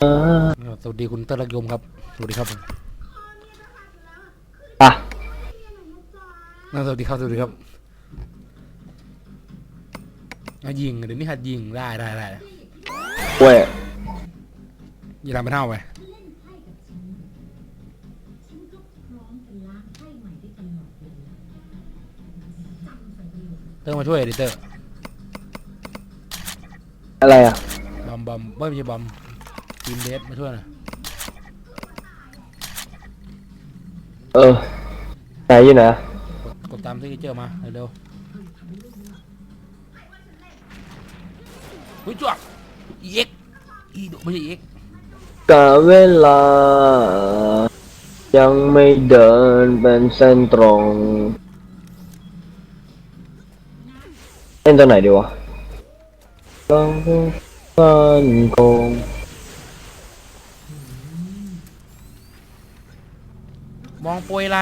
สวัสดีคุณเตอร์ลักยมครับ สวัสดีครับผมอะอ่าสวัสดีครับ สวัสดีครับอะยิงเดี๋ยวนี้หัดยิงได้ได้ได้เว้ยอย่าทำเป็นเท่าไปเตอร์มาช่วยดิเตอร์อะไรอะบอมบอมไม่ใช่บอม ทีมเดสมาช่วยหน่อยเออไหนอยู่ไหนกดกดตามซิกเจอร์มาเร็วๆหุ้ยจ้วกอีเอ็กอีโดไม่ใช่อีเอ็กกะเวลา ยังไม่เดินเป็นเส้นตรงเล่นตัวไหนดีวะต้องฟันคง มองโปรยไร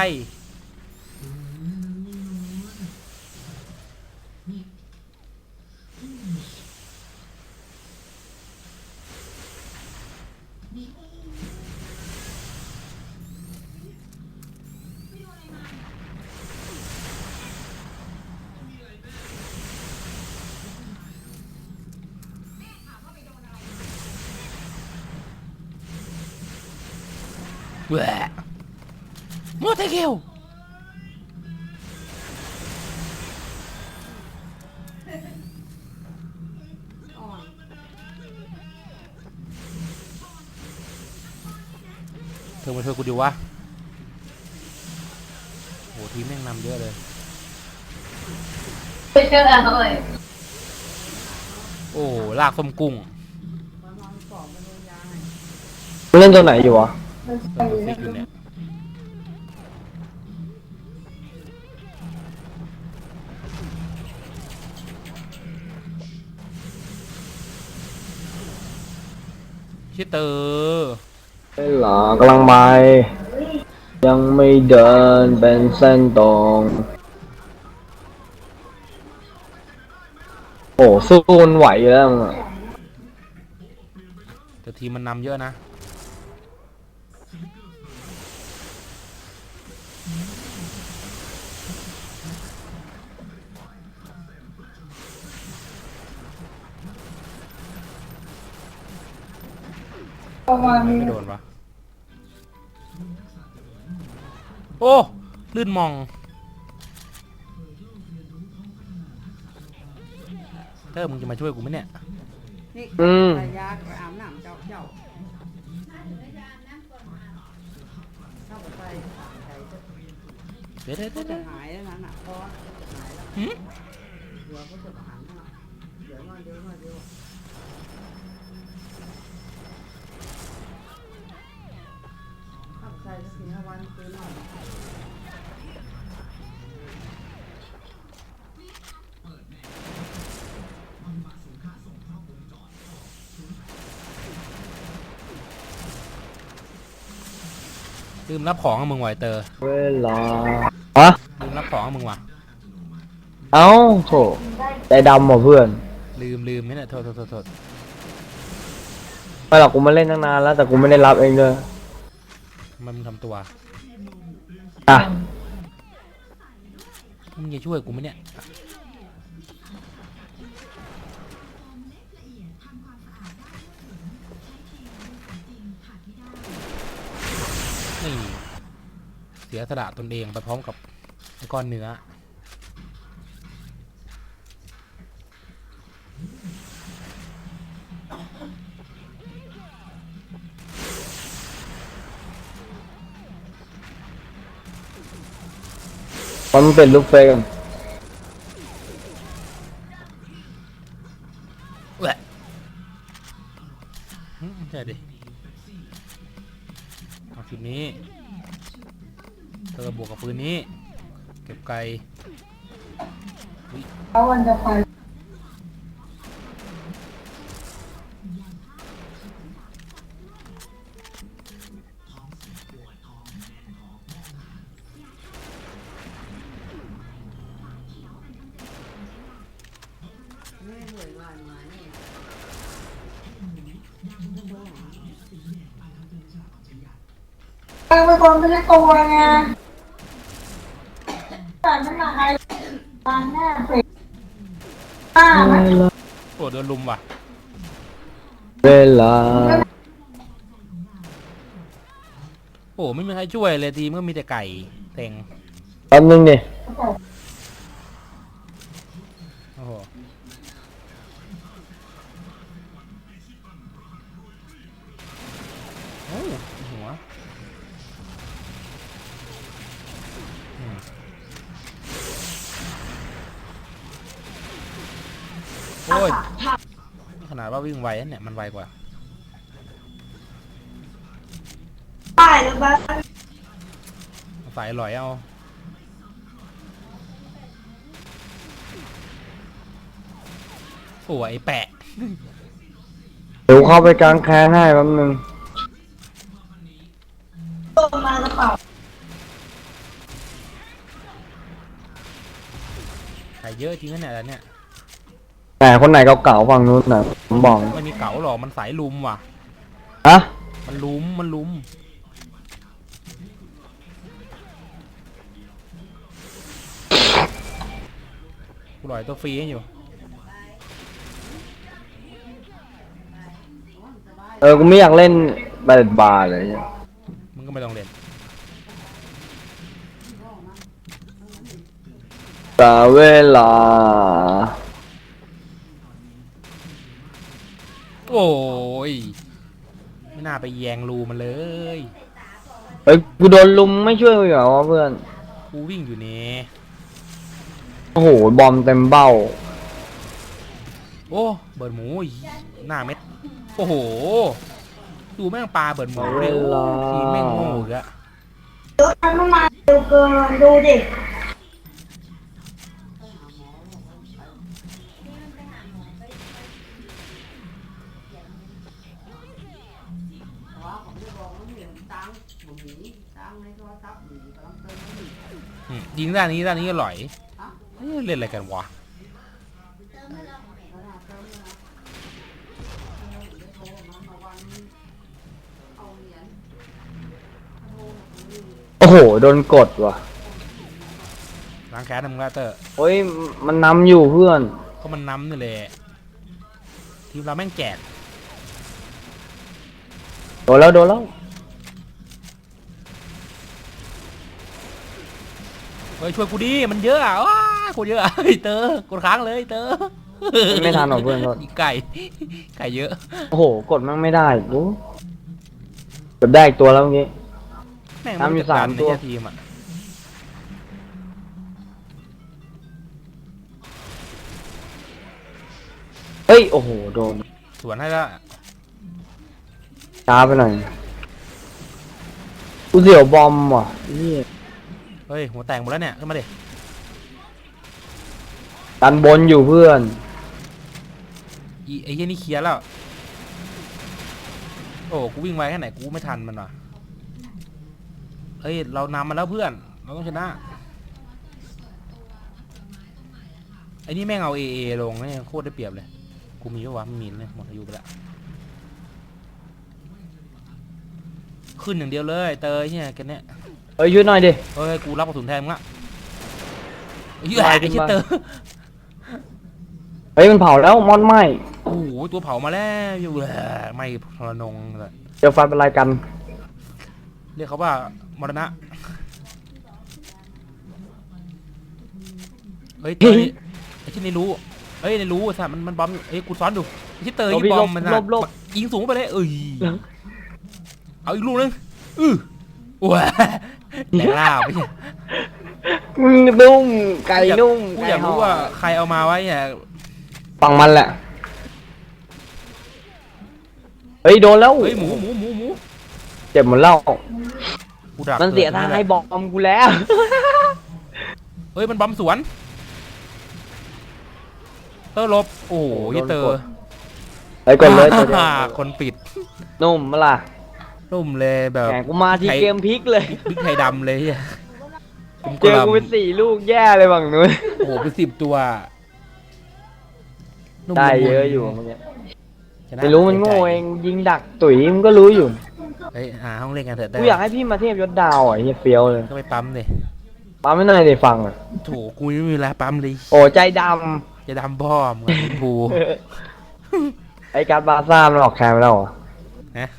แหวะมอเตอร์คิวเธอมาช่วยกูดิวะโหทีมแม่งนำเยอะเลยไม่เชื่อเลยโอ้ลากส้มกุ้งมึงเล่นตัวไหนอยู่วะเติมฟิกอยู่เนี่ย ชิเตอร์เวลากำลังไปยังไม่เดินเป็นเส้นตรง โอ้สู้มันไหวอยู่แล้วมึงอะแต่ทีมมันนำเยอะนะ ประมาณมันนี้ไม่โดนปะโอ้ ลื่นมองเตอร์มึงจะมาช่วยกูไหมเนี่ย นี่อืมภรรยาไปอาบน้ำเจ้าเจ้าเข้าไปใส่เดี๋ยวเดี๋ยวก็เดี๋ยวจะเดี๋ยวหายแล้วนั่นน่ะเพราะว่าหายแล้วหืมเดี๋ยวก็จะหายแล้วเดี๋ยวมาเดี๋ยวมาเดี๋ยวเข้า ลืมรับของของมึงไวะไอ้เตอร์เวลาฮะลืมรับของของมึงว่ะเอ้าโถใจดำเหรอเพื่อน ลืมลืมไม่เนี่ยโทษโทษโทษโทษไม่หรอกกูมาเล่นตั้งนานแล้วแต่กูไม่ได้รับเองเลยทำไมมึงทำตัวอะมึงจะช่วยกูไหมเนี่ย สียสละตนเองไปพร้อมกับไอ้ก้อนเนื้อ มันเป็นลูกเฟกแหวะอืมใช่ดิเอาคลิป เธอบวกกับปืนนี้ เก็บไกลเขาวันจะไป เป็นคนไม่ใช่ตัวไงแต่ไม่หนักอะไรตาหน้าเป็ดป้าไหมโอ้โดนลุมว่ะ เวลาโอ้ไม่มีใครช่วยเลยทีมก็มีแต่ไก่เต็งแป๊บนึงดิ ขนาดว่าวิ่งไวนะเนี่ยมันไวกว่าป้ายหรือเปล่าสายหลอยเอาโอ้ยไอ้แปะ เดี๋ยวเข้าไปกลางแคนให้แป๊บนึงตัวมากระเป๋าใส่เยอะจริงนะเนี่ยอันเนี่ย แต่คนไหนเก่าๆฝั่งนู้นน่ะผมบอกไม่มีเก๋าหรอกมันสายลุมว่ะ ฮะมันลุมมันลุม กูหลอยตัวฟรีให้อยู่ เออกูไม่อยากเล่นบาเลตบาร์เลยเนี่ยมึงก็ไม่ต้องเล่นแต่เวลา โอ้ยไม่น่าไปแยงรูมันเลยเฮ้ยกูโดนลุมไม่ช่วยกูเหรอวะเพื่อน กูวิ่งอยู่นี่โอ้โห บอมเต็มเบ้า โอ้เบิร์ดหมูอีหน้าเม็ดโอ้โห ดูแม่งปลาเบิร์ดหมูเร็วเวลาทีแม่งโง่อีกอะดูทำมาเร็วเกินดูดิ ยิงด้านนี้ด้านนี้อร่อยฮะเอ้ยเล่นอะไรกันวะขนาดเติมเลยนะเออเดี๋ยวโทรมามาวันเอาเหรียญโทรมาคุยโอ้โห โดนกดว่ะล้างแค้นทำกาเตอร์เฮ้ย มันนำอยู่เพื่อน ก็มันน้ำนี่แหละทีมเราแม่งแจกโดนแล้วโดนแล้ว ฮ้ยช่วยกูดิมันเยอะอะว้าคนเยอะอะเฮ้ยเตอร์กดค้างเลยเตอร์ไม่ทันหรอกเพื่อนโทษอีกไก่ไก่เยอะ โอ้โห กดมั่งไม่ได้กูเกือบได้อีกตัวแล้วเมื่อกี้ แม่งน้ำอยู่ไจัดกรสามตัวในทีมอะเฮ้ย โอ้โห โดน สวนให้แล้วช้าไปหน่อย กูเสียวบอมว่ะนี่ เฮ้ยหัวแตกหมดแล้วเนี่ยขึ้นมาดิดันบนอยู่เพื่อน อีไอ้เหี้ยนี่เคลียร์แล้ว โอ้กูวิ่งไวแค่ไหนกูไม่ทันมันว่ะเฮ้ยเรานำมาแล้วเพื่อน เราต้องชนะไอ้นี่แม่งเอาเอเอลงเนี่ยโคตรได้เปรียบเลย กูมีปะวะไม่มีเลยหมดอายุไปแล้วขึ้นอย่างเดียวเลยเตยเนี่ยแกันเนี่ย เฮ้ยช่วยหน่อยดิ เฮ้ยกูรับกระสุนแทนมึงละไอ้เหี้ยไปไอ้ขึ้นเหี้ยมาเตอร์เฮ้ยมันเผาแล้วมอนไหมโอ้โหตัวเผามาแล้วอยู่แหละไม่ทรนงเลยเจอไฟเป็นไรกัน เรียกเขาว่ามรณะเฮ้ยเตยไอ้ที่นี่รู้เฮ้ยนี่รู้สัตว์มันมันบอมอยู่เอ้ยกูซ้อนอยู่ไอ้ที่เตยหลบที่ดิบหลอมบมันหลน่ะบหลบยิงสูงไปเลยเอ้ยเอาอีกลูกนึงอือว้า แหลกล่าไปเนี่ยมึงนุ่มไก่นุ่มกูอยากรู้ว่าใครเอามาไว้เนี่ยฟังมันแหละ เฮ้ยโดนแล้ว เฮ้ยหมูหมูหมูหมูเจ็บหมดแล้วกูดักมันเสียกิดทางนี่แหละให้บอมกูแล้ว เฮ้ยมันบอมสวนเตอร์ลบ โอ้โหโอ้โหยี่เตอโดนกร์ดเฮ้ยกดเลยตัวเดียวอ่าคนปิด นุ่มมาล่ะ นุ่มเลยแบบแหมกูมาที่ไข่เกมพลิกเลยบิ๊กไทยดำเลยเฮียกลมเจอกูเป็นสี่ลูกแย่เลยฝั่งนู้นโอ้โหเป็นสิบตัวนุ่มได้ละมุนเยอะอยู่เมื่อกี้ชนะไม่รู้มันโง่ใจเองยิงดักตุ๋ยมันก็รู้อยู่เฮ้ยหาห้องเล่นกันเถอะได้กูอยากให้พี่มาเทพยศดาวอะเฮียเฟี้ยวเลยก็ไปปั๊มเลยปั๊มไม่ได้ได้ฟังอะโถกูไม่มีเวลาปั๊มเลยโอ้ใจดจะดำพ่อมึงกับภูำไอ้การดบาซ่ามันออกแคมไปแล้วเหรอนะ